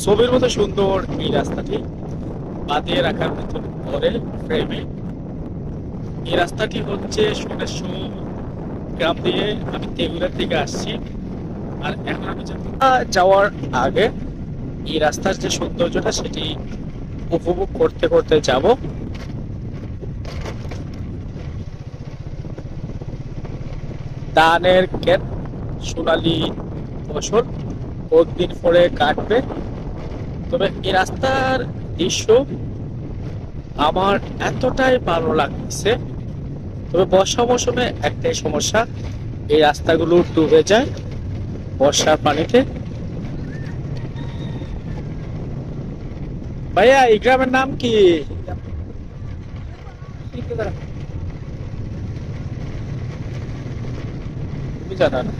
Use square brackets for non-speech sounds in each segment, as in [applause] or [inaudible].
ছবির মতো সুন্দর এই রাস্তাটি বাঁধিয়ে রাখার মতো করে ফ্রেমে এই রাস্তাটি হচ্ছে সোনেশ্বর গ্রাম দিয়ে আমি তেগুলা থেকে আসছি। আর এখন আমি যাওয়ার আগে এই রাস্তার যে সৌন্দর্যটা সেটি উপভোগ করতে করতে যাব। ধানের ক্ষেত, সোনালি ফসল কয়েকদিন পরে কাটবে তবে এই রাস্তার দৃশ্য আমার এতটাই ভালো লাগছে। তবে বর্ষা মৌসুমে একটাই সমস্যা এই রাস্তাগুলো ডুবে যায় বর্ষার পানিতে। ভাইয়া এই গ্রামের নাম কি? তুমি জানো না।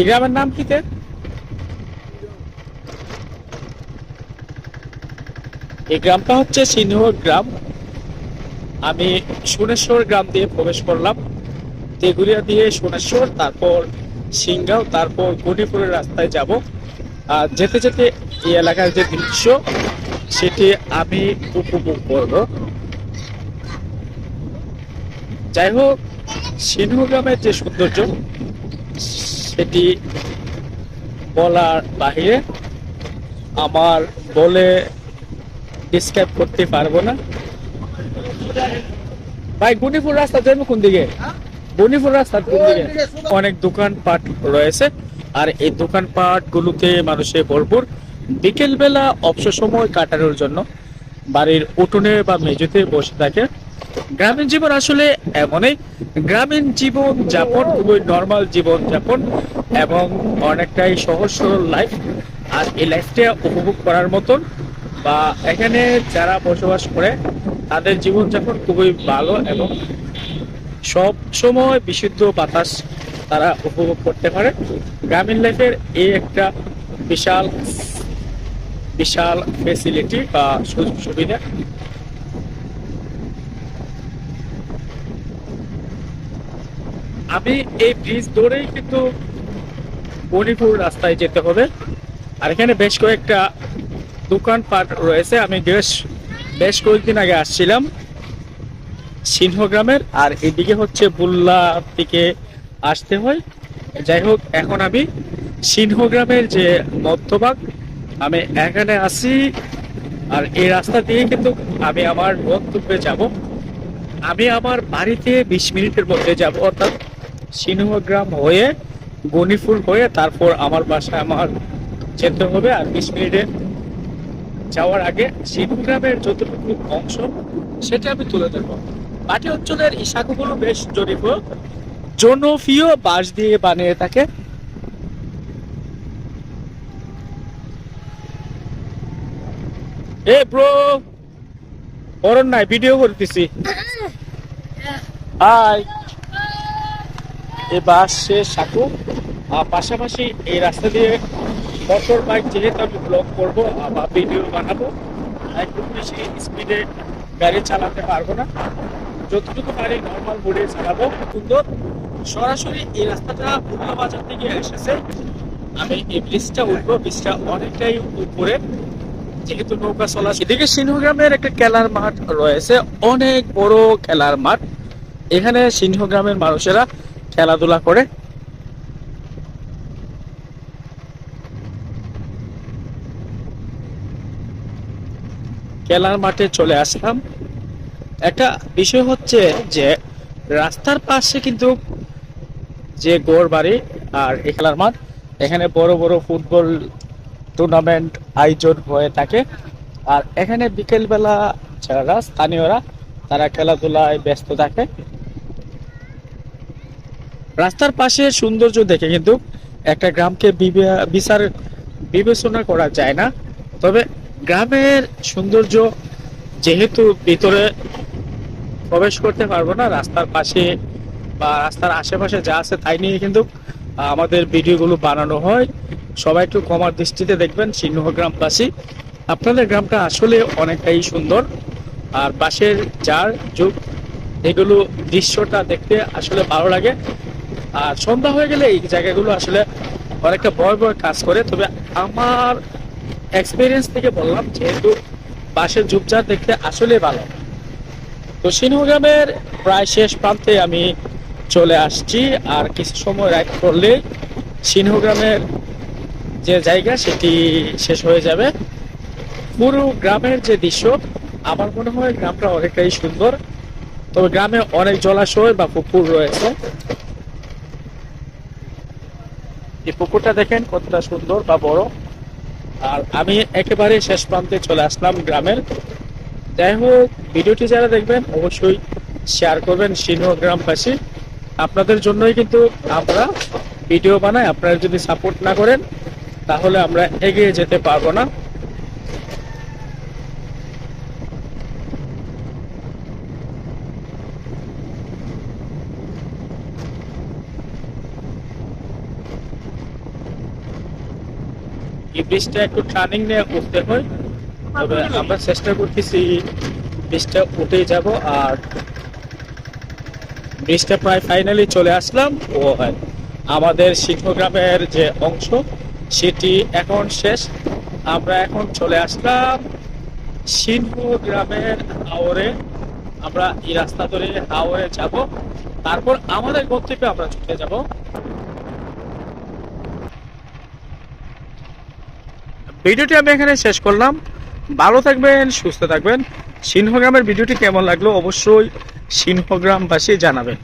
এই গ্রামের নাম কি এই গ্রামটা হচ্ছে সিংহ গ্রাম। আমি সোনেশ্বর গ্রাম দিয়ে প্রবেশ করলাম। তেগুলিয়া দিয়ে সোনেশ্বর, তারপর সিংগাও, তারপর গণিপুরের রাস্তায় যাব। আর যেতে যেতে এই এলাকার যে দৃশ্য, সেটি আমি উপভোগ করব। যাই হোক সিংহ গ্রামের যে সৌন্দর্য সেটি বলার বাহিরে আমার বলে ডিসক্রাইব করতে পারব না। ভাই গুনিপুর রাস্তা যাবে কোন দিকে? গুনিপুর রাস্তা কোন দিকে? অনেক দোকানপাট রয়েছে আর এই দোকানপাট গুলোতে মানুষে ভরপুর। বিকেল বেলা অবসর সময় কাটানোর জন্য বাড়ির উঠোনে বা মেঝেতে বসে থাকে। গ্রামীণ জীবন আসলে এমনই। গ্রামীণ জীবন যাপন খুবই নর্মাল জীবন যাপন এবং অনেকটাই সহজ সরল লাইফ আর এই লাইফটা উপভোগ করার মতন বা এখানে যারা বসবাস করে, তাদের জীবনযাপন খুবই ভালো এবং সব সময় বিশুদ্ধ বাতাস তারা উপভোগ করতে পারে। গ্রামীণ লাইফের এই একটা বিশাল বিশাল ফেসিলিটি বা সুযোগ সুবিধা। আমি এই ব্রিজ ধরেই কিন্তু মণিপুর রাস্তায় যেতে হবে। আর এখানে বেশ কয়েকটা দোকানপাট রয়েছে। আমি বেশ বেশ কয়েকদিন আগে আসছিলাম সিংহগ্রামের। আর এদিকে হচ্ছে বুল্লা দিকে আসতে হয়। যাই হোক, এখন আমি সিংহগ্রামের যে মধ্যভাগ, আমি এখানে আসি আর এই রাস্তা দিয়ে কিন্তু আমি আমার গন্তব্যে যাব। আমি আমার বাড়িতে বিশ মিনিটের মধ্যে যাব, অর্থাৎ সিংহগ্রাম হয়ে গণিপুর হয়ে তারপর আমার বাসায় আমার যেতে হবে আর বিশ মিনিটে যাওয়ার আগে সিংহগ্রামের যতটুকু অংশ সেটা আমি তুলে ধরবো। পাটি অঞ্চলের এই শাখাগুলো বেশ জরিপ জনপ্রিয় বাঁশ দিয়ে বানিয়ে থাকে। এ ব্রো অরণ নাই ভিডিও করতেছি। [coughs] হাই। এই বাসের সাঁকু। আর পাশাপাশি এই রাস্তা দিয়ে মোটর বাইক যেহেতু আমি ব্লগ করব বা ভিডিও বানাবো। খুব বেশি স্পিডে গাড়ি চালাতে পারব না। যতটুকু পারি নর্মাল মোডে চালাবো। সুন্দর সরাসরি এই রাস্তাটা পুরনো বাজার থেকে এসেছে। আমি এই ব্রিজটা উঠবো ব্রিজটা অনেকটাই উপরে। যেহেতু নৌকা চলা এদিকে সিংহগ্রামের একটা খেলার মাঠ রয়েছে। অনেক বড় খেলার মাঠ। এখানে সিংহগ্রামের মানুষেরা খেলাধুলা করে। খেলার মাঠে চলে আসলাম। একটা বিষয় হচ্ছে যে, রাস্তার পাশে কিন্তু যে গোর বাড়ি আর এই খেলার মাঠ, এখানে বড় বড় ফুটবল টুর্নামেন্ট আয়োজন হয়ে থাকে। আর এখানে বিকেলবেলা যারা স্থানীয়রা, তারা খেলাধুলায় ব্যস্ত থাকে। রাস্তার পাশে সৌন্দর্য দেখে কিন্তু একটা গ্রামকে বিচার বিবেচনা করা যায় না। তবে গ্রামের সৌন্দর্য যেহেতু ভিতরে প্রবেশ করতে পারব না, রাস্তার পাশে বা রাস্তার আশেপাশে যা আছে তাই নিয়ে কিন্তু আমাদের ভিডিওগুলো বানানো হয়। সবাই একটু কমার দৃষ্টিতে দেখবেন সিংহ গ্রামবাসী আপনাদের গ্রামটা আসলে অনেকটাই সুন্দর। আর বাঁশের যার যুগ, এগুলো দৃশ্যটা দেখতে আসলে ভালো লাগে। আর সন্ধ্যা হয়ে গেলে এই জায়গাগুলো আসলে অনেকটা ভয় ভয় কাজ করে। তবে আমার এক্সপিরিয়েন্স থেকে বললাম, যেহেতু বাসের ঝুপঝাড় দেখতে আসলে ভালো। তো সিংহগ্রামের প্রায় শেষ প্রান্তে আমি চলে আসছি, আর কিছু সময় রাইড করলে সিংহগ্রামের যে জায়গা, সেটি শেষ হয়ে যাবে। পুরো গ্রামের যে দৃশ্য, আমার মনে হয় গ্রামটা অনেকটাই সুন্দর। তবে গ্রামে অনেক জলাশয় বা পুকুর রয়েছে। এই পুকুরটা দেখেন কতটা সুন্দর বা বড়। আর আমি একেবারে শেষ প্রান্তে চলে আসলাম গ্রামের। যাই হোক, ভিডিওটি যারা দেখবেন অবশ্যই শেয়ার করবেন সিংহ গ্রামবাসী আপনাদের জন্যই কিন্তু আমরা ভিডিও বানাই। আপনারা যদি সাপোর্ট না করেন, তাহলে আমরা এগিয়ে যেতে পারব না এই ব্রিজটা একটু টার্নিং নিয়ে উঠতে হয়। তবে আমরা চেষ্টা করতেছি ব্রিজটা উঠে যাব আর ব্রিজটা প্রায় ফাইনালি চলে আসলাম। ও আমাদের সিংহগ্রামের যে অংশ, সেটি এখন শেষ। আমরা এখন চলে আসলাম সিংহ গ্রামের হাওরে। আমরা এই রাস্তা ধরে হাওরে যাব। তারপর আমাদের গন্তব্যে আমরা ছুটে যাব। ভিডিওটি আমি এখানে শেষ করলাম। ভালো থাকবেন, সুস্থ থাকবেন। সিংহগ্রামের ভিডিওটি কেমন লাগল অবশ্যই সিংহগ্রামবাসী জানাবেন।